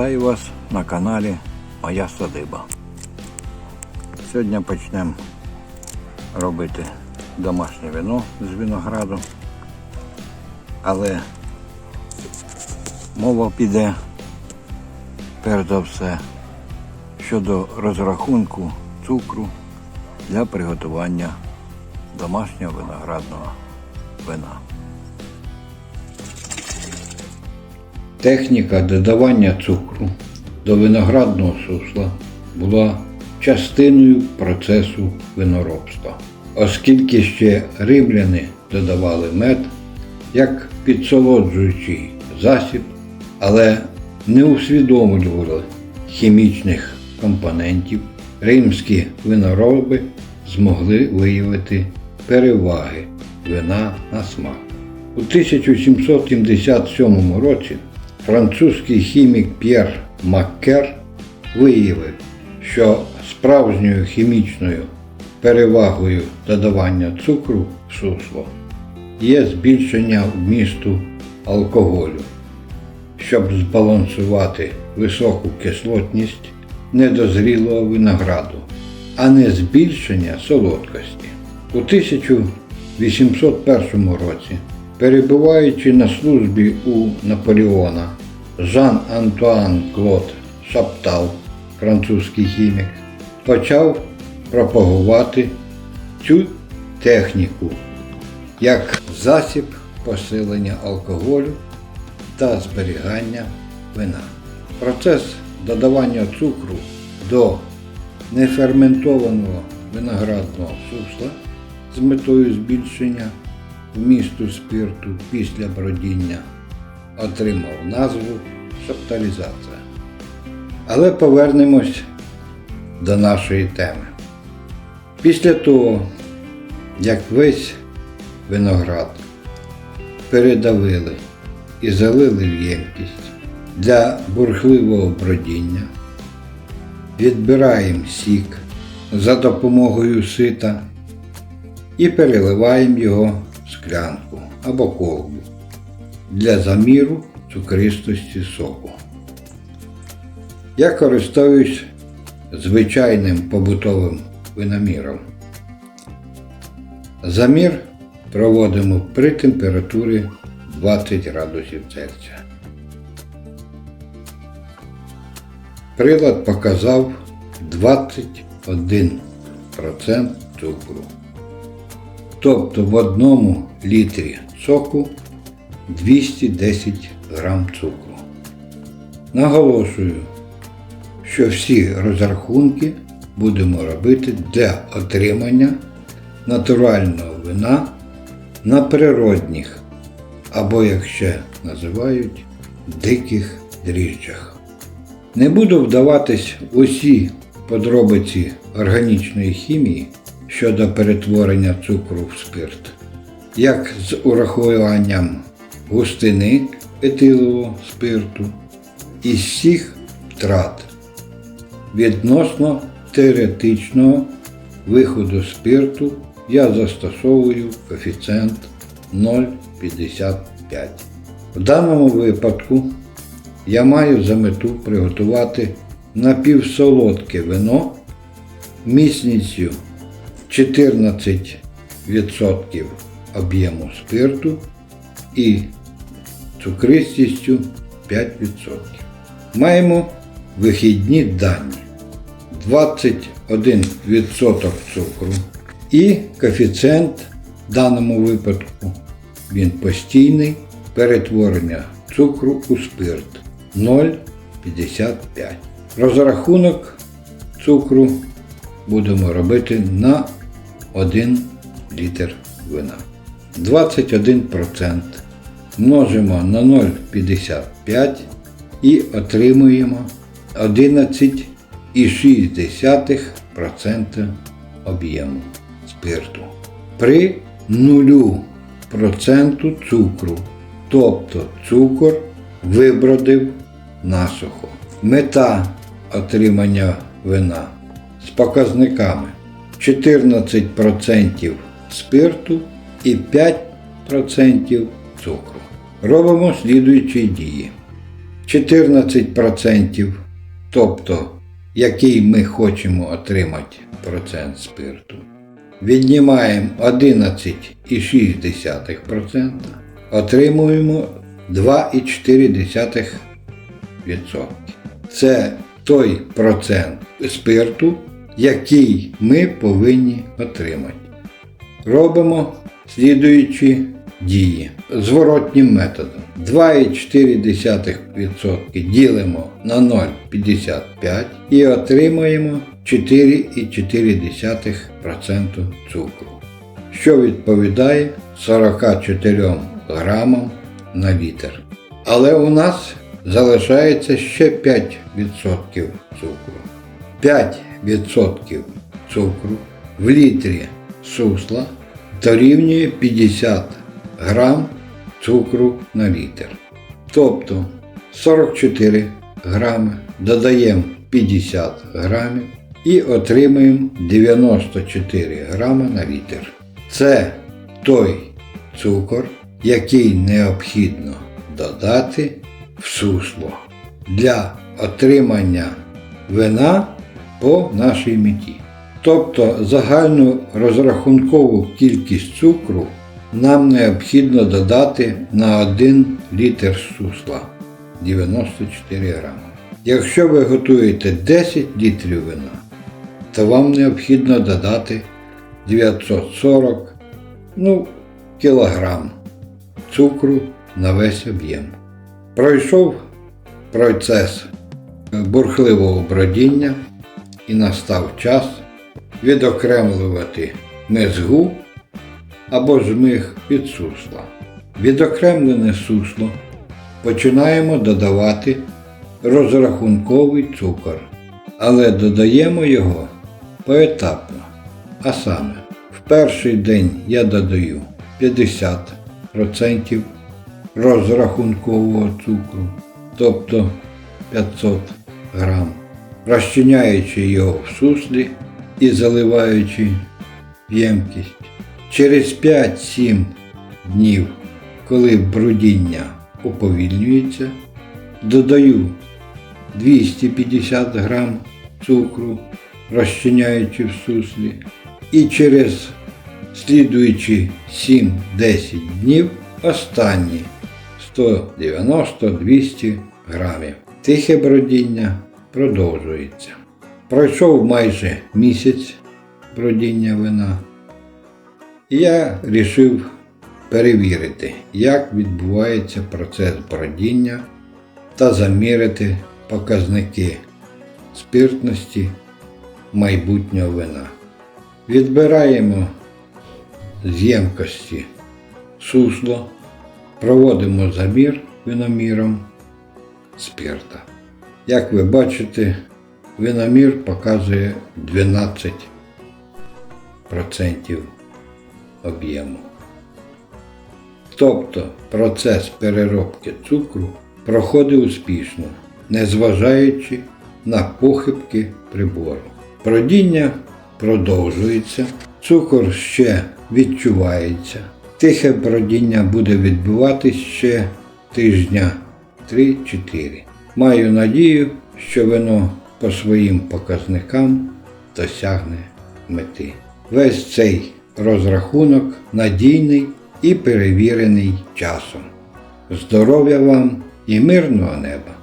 Вітаю вас на каналі Моя Садиба. Сьогодні почнемо робити домашнє вино з винограду, але мова піде перш за все щодо розрахунку цукру для приготування домашнього виноградного вина. Техніка додавання цукру до виноградного сусла була частиною процесу виноробства, оскільки ще римляни додавали мед як підсолоджуючий засіб, але не усвідомлювали хімічних компонентів, римські винороби змогли виявити переваги вина на смак. У 1777 році французький хімік П'єр Маккер виявив, що справжньою хімічною перевагою додавання цукру в сусло є збільшення вмісту алкоголю, щоб збалансувати високу кислотність недозрілого винограду, а не збільшення солодкості. У 1801 році, перебуваючи на службі у Наполеона, Жан-Антуан Клод Шаптал, французький хімік, почав пропагувати цю техніку як засіб посилення алкоголю та зберігання вина. Процес додавання цукру до неферментованого виноградного сусла з метою збільшення вмісту спирту після бродіння отримав назву шапталізація. Але повернемось до нашої теми. Після того, як весь виноград передавили і залили в ємкість для бурхливого бродіння, відбираємо сік за допомогою сита і переливаємо його в склянку або колбу для заміру цукристості соку. Я користуюсь звичайним побутовим виноміром. Замір проводимо при температурі 20 градусів Цельсія. Прилад показав 21% цукру. Тобто в одному літрі соку 210 грам цукру. Наголошую, що всі розрахунки будемо робити для отримання натурального вина на природних, або як ще називають, диких дріжджах. Не буду вдаватись усі подробиці органічної хімії щодо перетворення цукру в спирт, як з урахуванням густини етилового спирту і всіх втрат відносно теоретичного виходу спирту я застосовую коефіцієнт 0,55. В даному випадку я маю за мету приготувати напівсолодке вино міцністю 14% об'єму спирту і цукристістю 5%. Маємо вихідні дані 21% цукру і коефіцієнт в даному випадку він постійний перетворення цукру у спирт 0,55. Розрахунок цукру будемо робити на 1 літр вина. 21% множимо на 0,55 і отримуємо 11,6% об'єму спирту. При 0% цукру, тобто цукор вибродив насухо. Мета отримання вина з показниками 14% спирту і 5% цукру. Робимо слідуючі дії. 14%, тобто який ми хочемо отримати процент спирту. Віднімаємо 11,6%, отримуємо 2,4%. Це той процент спирту, який ми повинні отримати. Робимо слідуючі дії зворотнім методом. 2,4% ділимо на 0,55 і отримаємо 4,4% цукру, що відповідає 44 грамам на літр. Але у нас залишається ще 5% цукру. 5% цукру в літрі сусла дорівнює 50 грам цукру на літр. Тобто 44 грами додаємо 50 грамів і отримуємо 94 грами на літр. Це той цукор, який необхідно додати в сусло для отримання вина по нашій меті. Тобто загальну розрахункову кількість цукру нам необхідно додати на 1 літр сусла 94 грами. Якщо ви готуєте 10 літрів вина, то вам необхідно додати 940 ну, кілограм цукру на весь об'єм. Пройшов процес бурхливого бродіння і настав час відокремлювати мезгу або жмих від сусла. Відокремлене сусло починаємо додавати розрахунковий цукор, але додаємо його поетапно. А саме, в перший день я додаю 50% розрахункового цукру, тобто 500 грам, розчиняючи його в суслі і заливаючи в ємкість. Через 5-7 днів, коли брудіння уповільнюється, додаю 250 грам цукру, розчиняючи в суслі, і через слідуючі 7-10 днів останні 190-200 грамів. Тихе бродіння продовжується. Пройшов майже місяць бродіння вина. Я вирішив перевірити, як відбувається процес бродіння та заміряти показники спиртності майбутнього вина. Відбираємо з ємкості сусло, проводимо замір виноміром спирта. Як ви бачите, виномір показує 12% об'єму. Тобто процес переробки цукру проходить успішно, незважаючи на похибки прибору. Бродіння продовжується, цукор ще відчувається. Тихе бродіння буде відбуватись ще тижня 3-4. Маю надію, що вино по своїм показникам досягне мети. Весь цей розрахунок надійний і перевірений часом. Здоров'я вам і мирного неба!